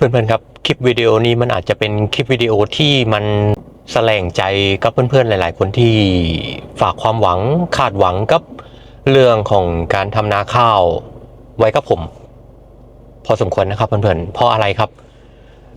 เพื่อนๆครับคลิปวิดีโอนี้มันอาจจะเป็นคลิปวิดีโอที่มันแสลงใจกับเพื่อนๆหลาย ๆ คนที่ฝากความหวังคาดหวังกับเรื่องของการทำนาข้าวไว้กับผม พอสมควรนะครับเพื่อนๆเพราะอะไรครับ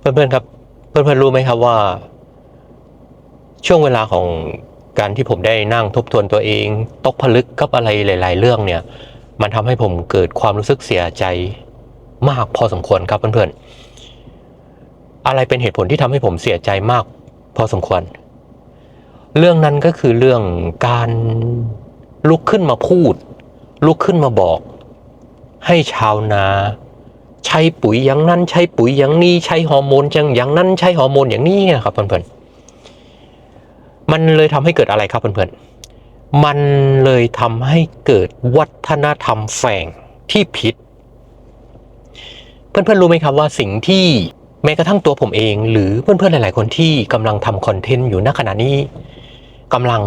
เพื่อนๆครับ เพื่อนๆรู้ไหมครับว่า ช่วงเวลาของการที่ผมได้นั่งทบทวนตัวเอง ตกผลึกกับอะไรหลาย ๆ เรื่องเนี่ย มันทำให้ผมเกิดความรู้สึกเสียใจมากพอสมควรครับเพื่อนๆ อะไรเป็นเหตุผลที่ทำให้ผมเสียใจมาก พอสมควร เรื่องนั้นก็คือเรื่องการลุกขึ้นมาพูด ลุกขึ้นมาบอก ให้ชาวนา ใช้ปุ๋ยอย่างนั้น ใช้ปุ๋ยอย่างนี้ ใช้ฮอร์โมนจังอย่างนั้น ใช้ฮอร์โมนอย่างนี้นะครับเพื่อนๆมันเลยทำให้เกิดอะไรครับเพื่อนๆมันเลยทำให้เกิดวัฒนธรรมแฝงที่ผิด เพื่อนๆรู้ไหมครับว่าสิ่งที่ แม้กระทั่งตัวผมเอง หรือเพื่อนๆหลาย ๆ คนที่กำลังทำคอนเทนต์อยู่ณขณะนี้กำลัง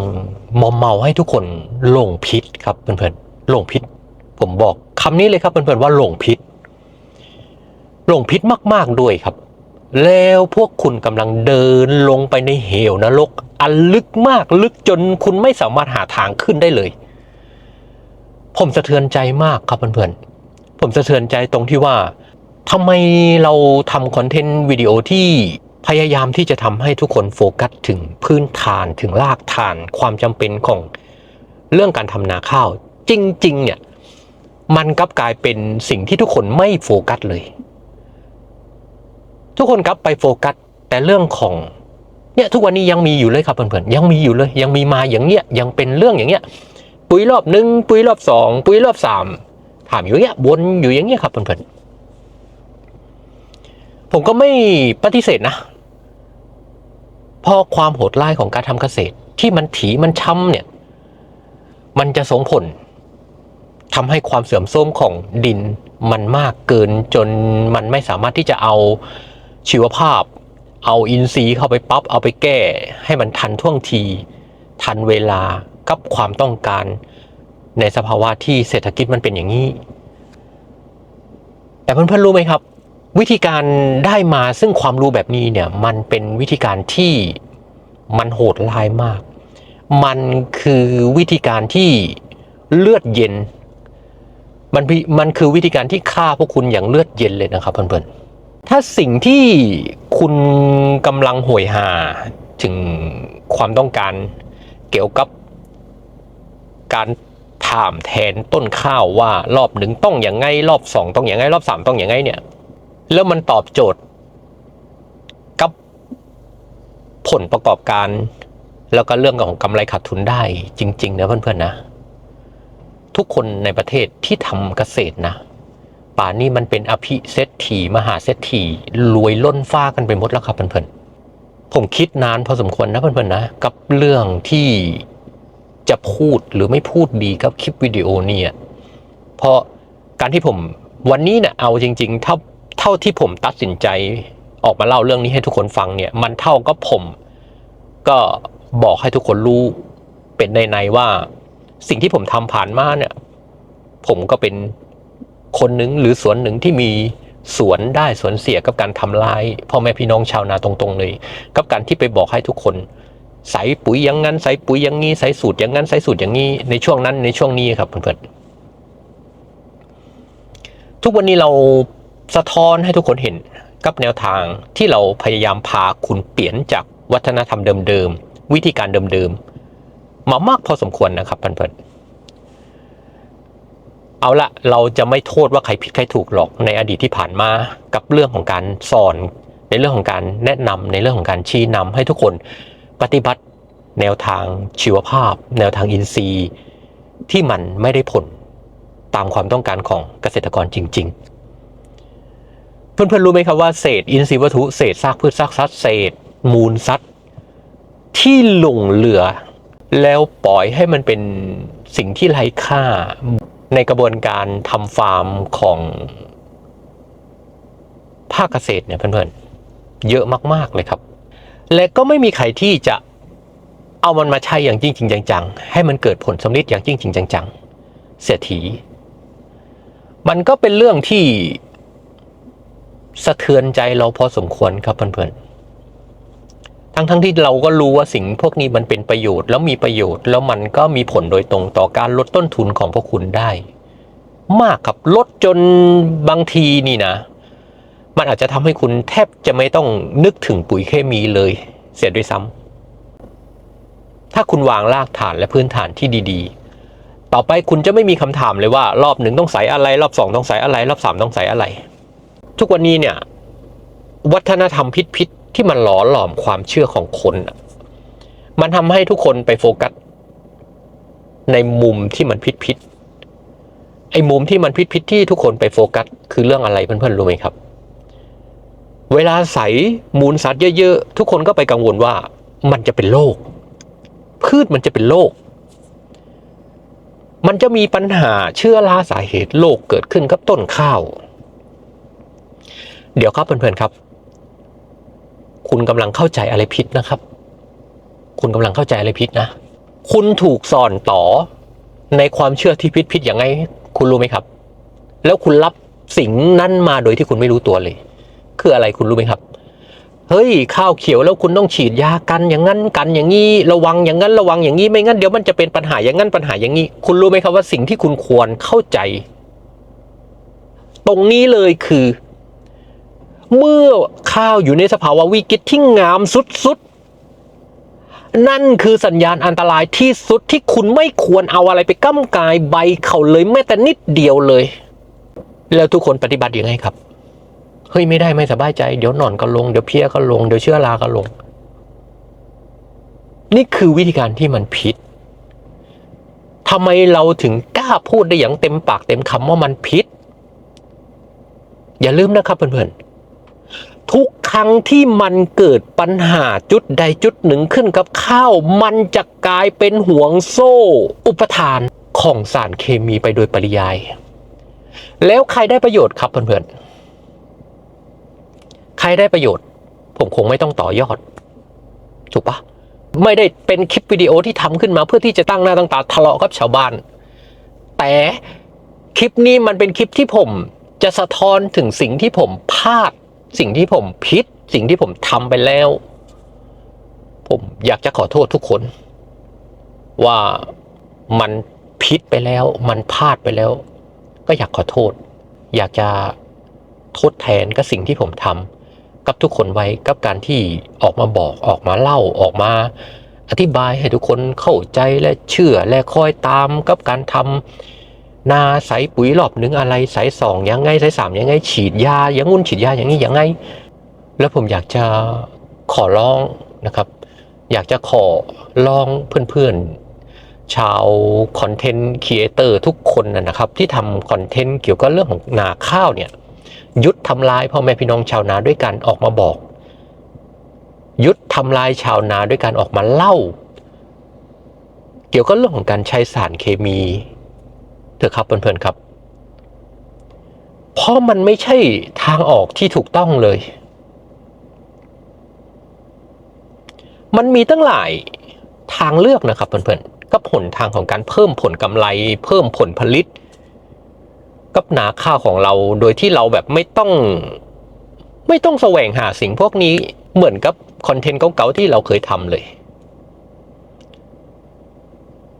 มอมเมาให้ทุกคนหลงพิษครับเพื่อนๆหลงพิษ ผมบอกคำนี้เลยครับเพื่อนๆว่าหลงพิษหลงพิษมากๆด้วยครับ แล้วพวกคุณกำลังเดินลงไปในเหวนรก อันลึกมากลึกจนคุณไม่สามารถหาทางขึ้นได้เลย ผมสะเทือนใจมากครับเพื่อนๆผมสะเทือนใจตรงที่ว่า ทำไมเราทำคอนเทนต์วิดีโอที่พยายามที่จะทำให้ทุกคนโฟกัสถึงพื้นฐานถึงรากฐานความจำเป็นของเรื่องการทำนาข้าว จริง ๆ เนี่ย มันกลับกลายเป็นสิ่งที่ทุกคนไม่โฟกัสเลย ทุกคนกลับไปโฟกัส แต่เรื่องของเนี่ยทุกวันนี้ยังมีอยู่เลยครับเพื่อนๆยังมีอยู่เลย ยังมีมาอย่างเนี้ยยังเป็นเรื่องอย่างเงี้ย ปุ๋ยรอบหนึ่งปุ๋ยรอบสองปุ๋ยรอบสามถามอยู่เงี้ยวนอยู่อย่างเงี้ยครับเพื่อนๆ ผมก็ไม่ปฏิเสธนะพราะความโหดร้ายของการทำเกษตรที่มันถีมันช้ำเนี่ย มันจะส่งผลทำให้ความเสื่อมโทรมของดินมันมากเกินจนมันไม่สามารถที่จะเอาชีวภาพ เอาอินทรีย์เข้าไปปั๊บเอาไปแก้ ให้มันทันท่วงที ทันเวลากับความต้องการในสภาวะที่เศรษฐกิจมันเป็นอย่างนี้ แต่เพื่อนๆรู้ไหมครับ วิธีการได้มาซึ่งความรู้แบบนี้เนี่ยมันเป็นวิธีการที่มันโหดร้ายมาก มันคือวิธีการที่เลือดเย็น มันมันคือวิธีการที่ฆ่าพวกคุณอย่างเลือดเย็นเลยนะครับเพื่อนๆ ถ้าสิ่งที่คุณกำลังโหยหาถึงความต้องการเกี่ยวกับการถามแทนต้นข้าวว่ารอบหนึ่งต้องอย่างไงรอบสองต้องอย่างไงรอบสามต้องอย่างไงเนี่ย แล้วมันตอบโจทย์ กับผลประกอบการ แล้วก็เรื่องของกำไรขาดทุนได้จริง ๆ นะเพื่อนๆนะ ทุกคนในประเทศที่ทำเกษตรนะ ป่านนี้มันเป็นอภิเศรษฐีมหาเศรษฐีรวยล้นฟ้ากันไปหมดแล้วครับเพื่อนๆผมคิดนานพอสมควรนะเพื่อนๆนะ กับเรื่องที่จะพูดหรือไม่พูดดีกับคลิปวิดีโอเนี่ยเพราะการที่ผมวันนี้เนี่ยเอาจริงๆเท่า เท่าที่ผมตัดสินใจออกมาเล่าเรื่องนี้ให้ทุกคนฟังเนี่ย มันเท่ากับผมก็บอกให้ทุกคนรู้เป็นในในว่า สิ่งที่ผมทำผ่านมาเนี่ย ผมก็เป็นคนหนึ่งหรือสวนหนึ่งที่มีสวนได้สวนเสียกับการทำลายพ่อแม่พี่น้องชาวนาตรงๆเลย กับการที่ไปบอกให้ทุกคนใส่ปุ๋ยอย่างนั้นใส่ปุ๋ยอย่างนี้ใส่สูตรอย่างนั้นใส่สูตรอย่างนี้ในช่วงนั้นในช่วงนี้ครับเพื่อนๆทุกวันนี้เรา สะท้อนให้ทุกคนเห็นกับแนวทางที่เราพยายามพาคุณเปลี่ยนจากวัฒนธรรมเดิมๆ วิธีการเดิมๆ มามากพอสมควรนะครับเพื่อนๆเอาละเราจะไม่โทษว่าใครผิดใครถูกหรอกในอดีตที่ผ่านมากับเรื่องของการสอน ในเรื่องของการแนะนำในเรื่องของการชี้นำให้ทุกคนปฏิบัติแนวทางชีวภาพ แนวทางอินทรีย์ ที่มันไม่ได้ผลตามความต้องการของเกษตรกรจริง ๆ เพื่อนๆรู้ไหมครับว่าเศษอินทรีย์วัตถุเศษซากพืชซากสัตว์เศษ มูลสัตว์ที่หลงเหลือ แล้วปล่อยให้มันเป็นสิ่งที่ไร้ค่าในกระบวนการทำฟาร์มของภาคเกษตรเนี่ยเพื่อนๆเยอะมากๆเลยครับ และก็ไม่มีใครที่จะเอามันมาใช้อย่างจริงจริงจังๆให้มันเกิดผลสำลิดอย่างจริงจริงจังๆเสียทีมันก็เป็นเรื่องที่ สะเทือนใจเราพอสมควรครับเพื่อนๆ ทั้งๆทที่เราก็รู้ว่าสิ่งพวกนี้มันเป็นประโยชน์แล้วมีประโยชน์ แล้วมันก็มีผลโดยตรงต่อการลดต้นทุนของพวกคุณได้ มากครับลดจนบางทีนี่นะ มันอาจจะทำให้คุณแทบจะไม่ต้องนึกถึงปุ๋ยเคมีเลย เสียด้วยซ้ำถ้าคุณวางรากฐานและพื้นฐานที่ดีๆ ต่อไปคุณจะไม่มีคำถามเลยว่ารอบหนึ่งต้องใส่อะไร รอบสองต้องใส่อะไร รอบสามต้องใส่อะไร ทุกวันนี้เนี่ย วัฒนธรรมพิษๆที่มันหล่อหลอมความเชื่อของคนมันทำให้ทุกคนไปโฟกัสในมุมที่มันพิษๆไอ้มุมที่มันพิษๆที่ทุกคนไปโฟกัส คือเรื่องอะไรเพื่อนๆรู้ไหมครับ เวลาใสมูลสัตว์เยอะๆทุกคนก็ไปกังวลว่ามันจะเป็นโรคพืชมันจะเป็นโรคมันจะมีปัญหาเชื้อราสาเหตุโรคเกิดขึ้นกับต้นข้าว เดี๋ยวครับเพื่อนๆครับ คุณกำลังเข้าใจอะไรผิดนะครับ คุณกำลังเข้าใจอะไรผิดนะ คุณถูกสอนต่อในความเชื่อที่ผิดผิดอย่างไง คุณรู้ไหมครับ แล้วคุณรับสิ่งนั้นมาโดยที่คุณไม่รู้ตัวเลย คืออะไรคุณรู้ไหมครับ เฮ้ยข้าวเขียวแล้วคุณต้องฉีดยากันอย่างนั้นกันอย่างนี้ระวังอย่างนั้นระวังอย่างนี้ไม่งั้นเดี๋ยวมันจะเป็นปัญหาอย่างนั้นปัญหาอย่างนี้ คุณรู้ไหมครับว่าสิ่งที่คุณควรเข้าใจ ตรงนี้เลยคือ เมื่อข้าวอยู่ในสภาวะวิกฤตที่งามสุดๆ นั่นคือสัญญาณอันตรายที่สุดที่คุณไม่ควรเอาอะไรไปก้ำกายใบเขาเลยแม้แต่นิดเดียวเลย แล้วทุกคนปฏิบัติยังไงครับ เฮ้ยไม่ได้ไม่สบายใจ เดี๋ยวนอนก็ลง เดี๋ยวเพลียก็ลง เดี๋ยวเชื้อราก็ลง นี่คือวิธีการที่มันผิดทำไมเราถึงกล้าพูดได้อย่างเต็มปากเต็มคำว่ามันผิดอย่าลืมนะครับเพื่อนๆ ทุกครั้งที่มันเกิดปัญหาจุดใดจุดหนึ่งขึ้นกับข้าว มันจะกลายเป็นห่วงโซ่ อุปทานของสารเคมีไปโดยปริยาย แล้วใครได้ประโยชน์ครับเพื่อนๆ ใครได้ประโยชน์ ผมคงไม่ต้องต่อยอด ถูกปะไม่ได้เป็นคลิปวิดีโอที่ทำขึ้นมาเพื่อที่จะตั้งหน้าตั้งตาทะเลาะกับชาวบ้าน แต่คลิปนี้มันเป็นคลิปที่ผมจะสะท้อนถึงสิ่งที่ผมพลาด สิ่งที่ผมผิดสิ่งที่ผมทำไปแล้ว ผมอยากจะขอโทษทุกคน ว่ามันผิดไปแล้ว มันพลาดไปแล้ว ก็อยากขอโทษ อยากจะทดแทนกับสิ่งที่ผมทำกับทุกคนไว้กับการที่ออกมาบอกออกมาเล่าออกมา อธิบายให้ทุกคนเข้าใจและเชื่อและคอยตามกับการทำ นาใส่ปุ๋ยรอบหนึ่งอะไรใส่สองยังไงใส่สามยังไง ฉีดยาอย่างงุ่นฉีดยาอย่างนี้ยังไง แล้วผมอยากจะขอร้องนะครับ อยากจะขอร้องเพื่อนๆ ชาวคอนเทนต์ครีเอเตอร์ทุกคนนะครับ ที่ทำคอนเทนต์เกี่ยวกับเรื่องของนาข้าวเนี่ยยุดทำลายพ่อแม่พี่น้องชาวนาด้วยการออกมาบอก ยุดทำลายชาวนาด้วยการออกมาเล่า เกี่ยวกับเรื่องของการใช้สารเคมี ถอะครับเพื่อนๆครับ เพราะมันไม่ใช่ทางออกที่ถูกต้องเลย มันมีตั้งหลายทางเลือกนะครับเพื่อนๆก็ผลทางของการเพิ่มผลกำไร เพิ่มผลผลิต กับนาข้าวของเราโดยที่เราแบบไม่ต้อง ไม่ต้องแสวงหาสิ่งพวกนี้เหมือนกับคอนเทนต์เก่าๆที่เราเคยทำเลย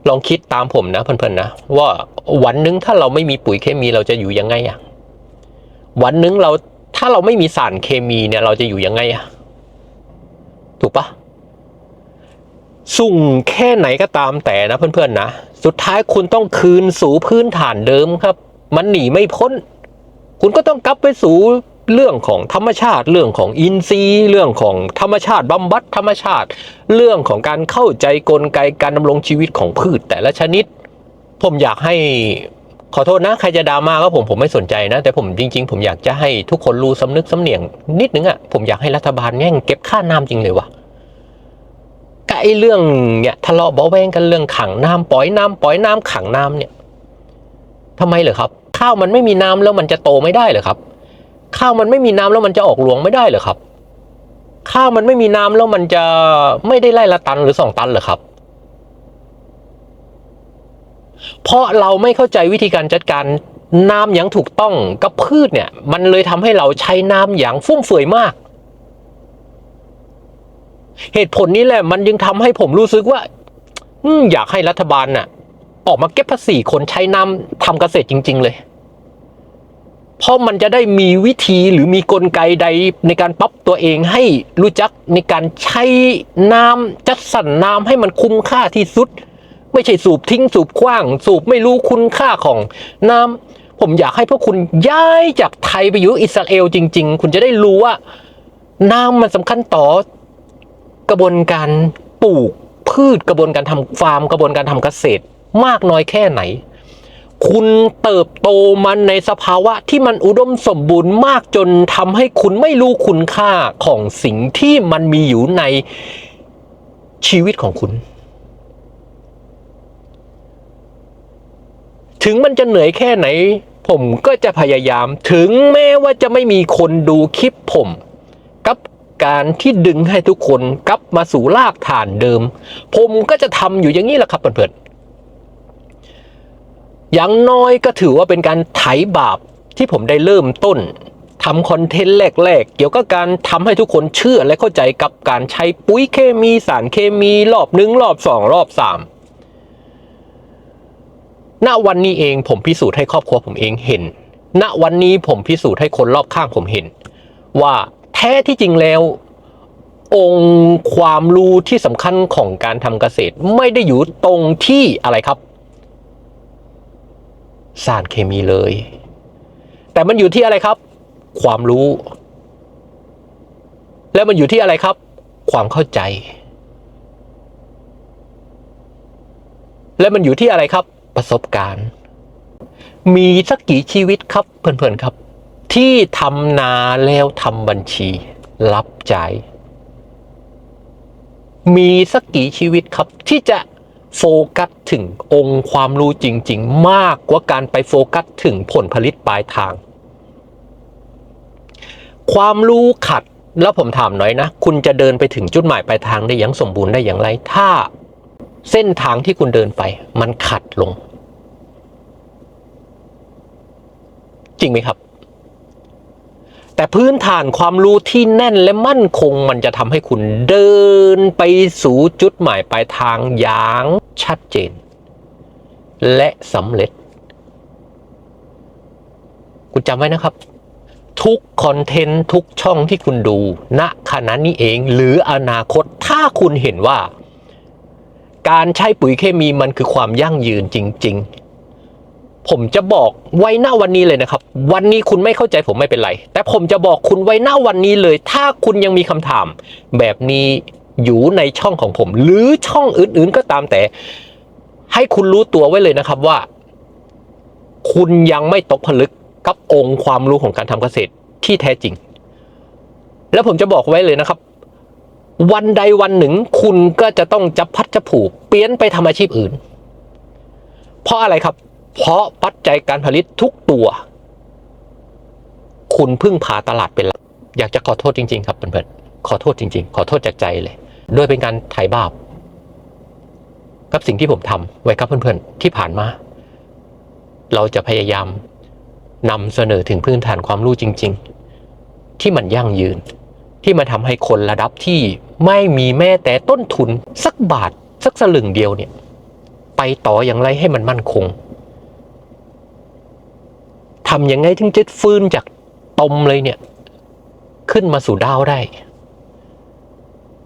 ลองคิดตามผมนะเพื่อนๆนะ ว่าวันหนึงถ้าเราไม่มีปุ๋ยเคมีเราจะอยู่ยังไงอะวันหนึงเราถ้าเราไม่มีสารเคมีเนี่ย เราจะอยู่ยังไงอะถูกปะสุ่งแค่ไหนก็ตามแต่นะเพื่อนๆนะ สุดท้ายคุณต้องคืนสู่พื้นฐานเดิมครับ มันหนีไม่พ้น คุณก็ต้องกลับไปสู่ เรื่องของธรรมชาติ เรื่องของอินทรีย์ เรื่องของธรรมชาติบำบัดธรรมชาติ เรื่องของการเข้าใจกลไกการดำรงชีวิตของพืชแต่ละชนิด ผมอยากให้ขอโทษนะ ใครจะดราม่าก็ผมผมไม่สนใจนะ แต่ผมจริง ๆ ผมอยากจะให้ทุกคนรู้สำนึกสำเนียง นิดนึงอะ่ะผมอยากให้รัฐบาลแง่งเก็บค่าน้ำจริงเลยวะกับไอเรื่องเนี่ยทะเลาะเบาแวงกันเรื่องขังน้ำปล่อยน้ำปล่อยน้ำขังน้ำเนี่ยทำไมเหรอครับ ข้าวมันไม่มีน้ำแล้วมันจะโตไม่ได้เหรอครับ ข้าวมันไม่มีน้ำแล้วมันจะออกหลวงไม่ได้เหรอครับ ข้าวมันไม่มีน้ำแล้วมันจะไม่ได้ไล่ละตันหรือสองตันเหรอครับ เพราะเราไม่เข้าใจวิธีการจัดการน้ำอย่างถูกต้องกับพืชเนี่ย มันเลยทำให้เราใช้น้ำอย่างฟุ่มเฟือยมาก เหตุผลนี้แหละมันยังทำให้ผมรู้สึกว่าอือยากให้รัฐบาลน่ะ ออกมาเก็บภาษีคนใช้น้ำทำเกษตรจริง ๆ เลย เพราะมันจะได้มีวิธีหรือมีกลไกใดในการปรับตัวเองให้รู้จักในการใช้น้ำจัดสรรน้ำให้มันคุ้มค่าที่สุด ไม่ใช่สูบทิ้งสูบขว้าง สูบไม่รู้คุณค่าของน้ำผมอยากให้พวกคุณย้ายจากไทยไปอยู่อิสราเอลจริง ๆ คุณจะได้รู้ว่า น้ำมันสำคัญต่อกระบวนการปลูกพืชกระบวนการทำฟาร์ม กระบวนการทำเกษตร มากน้อยแค่ไหน คุณเติบโตมันในสภาวะที่มันอุดมสมบูรณ์มากจนทำให้คุณไม่รู้คุณค่าของสิ่งที่มันมีอยู่ในชีวิตของคุณ ถึงมันจะเหนื่อยแค่ไหน ผมก็จะพยายาม ถึงแม้ว่าจะไม่มีคนดูคลิปผม กับการที่ดึงให้ทุกคนกลับมาสู่รากฐานเดิม ผมก็จะทำอยู่อย่างนี้แหละครับเพื่อนๆ อย่างน้อยก็ถือว่าเป็นการไถบาปที่ผมได้เริ่มต้นทำคอนเทนต์แรกๆ เกี่ยวกับการทำให้ทุกคนเชื่อและเข้าใจกับการใช้ปุ๋ยเคมีสารเคมีรอบหนึ่งรอบสองรอบสามณวันนี้เองผมพิสูจน์ให้ครอบครัวผมเองเห็น ณวันนี้ผมพิสูจน์ให้คนรอบข้างผมเห็น ว่าแท้ที่จริงแล้ว องค์ความรู้ที่สำคัญของการทำเกษตร ไม่ได้อยู่ตรงที่อะไรครับ สารเคมีเลย แต่มันอยู่ที่อะไรครับ ความรู้ แล้วมันอยู่ที่อะไรครับ ความเข้าใจ และมันอยู่ที่อะไรครับ ประสบการณ์ มีสักกี่ชีวิตครับเพื่อนๆครับ ที่ทำนาแล้วทำบัญชี รับจ่ายมีสักกี่ชีวิตครับที่จะ โฟกัสถึงองค์ความรู้จริง ๆ มากกว่าการไปโฟกัสถึงผลผลิตปลายทาง ความรู้ขัดแล้วผมถามหน่อยนะ คุณจะเดินไปถึงจุดหมายปลายทางได้อย่างสมบูรณ์ได้อย่างไร ถ้าเส้นทางที่คุณเดินไป มันขัดลง จริงไหมครับ แต่พื้นฐานความรู้ที่แน่นและมั่นคงมันจะทำให้คุณเดินไปสู่จุดหมายปลายทางอย่างชัดเจน และสำเร็จ คุณจำไว้นะครับ ทุกคอนเทนต์ทุกช่องที่คุณดูณขณะนี้เองหรืออนาคตถ้าคุณเห็นว่า การใช้ปุ๋ยเคมีมันคือความยั่งยืนจริง ๆ ผมจะบอกไว้หน้าวันนี้เลยนะครับ วันนี้คุณไม่เข้าใจผมไม่เป็นไร แต่ผมจะบอกคุณไว้หน้าวันนี้เลย ถ้าคุณยังมีคำถาม แบบนี้อยู่ในช่องของผม หรือช่องอื่นๆก็ตามแต่ ให้คุณรู้ตัวไว้เลยนะครับว่า คุณยังไม่ตกผลึกกับองค์ความรู้ของการทำเกษตรที่แท้จริง แล้วผมจะบอกไว้เลยนะครับ วันใดวันหนึ่ง คุณก็จะต้องจับพัดจะผูกเปลี่ยนไปทำอาชีพอื่น เพราะอะไรครับ เพราะปัจจัยการผลิตทุกตัว คุณพึ่งพาตลาดเป็นหลักอยากจะขอโทษจริง ๆ ครับเพื่อนๆขอโทษจริง ๆ ขอโทษจากใจเลยโดยเป็นการไถ่บาปกับสิ่งที่ผมทำไว้ครับเพื่อนๆที่ผ่านมา เราจะพยายามนำเสนอถึงพื้นฐานความรู้จริง ๆ ที่มันยั่งยืน ที่มาทำให้คนระดับที่ไม่มีแม้แต่ต้นทุน สักบาท สักสลึงเดียวเนี่ย ไปต่ออย่างไรให้มันมั่นคงำยังไงถึงจะฟื้นจากตมเลยเนี่ย ขึ้นมาสู่ดาวได้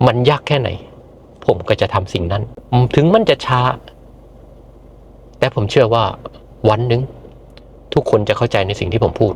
มันยากแค่ไหน ผมก็จะทำสิ่งนั้น ถึงมันจะช้า แต่ผมเชื่อว่าวันหนึ่งทุกคนจะเข้าใจในสิ่งที่ผมพูด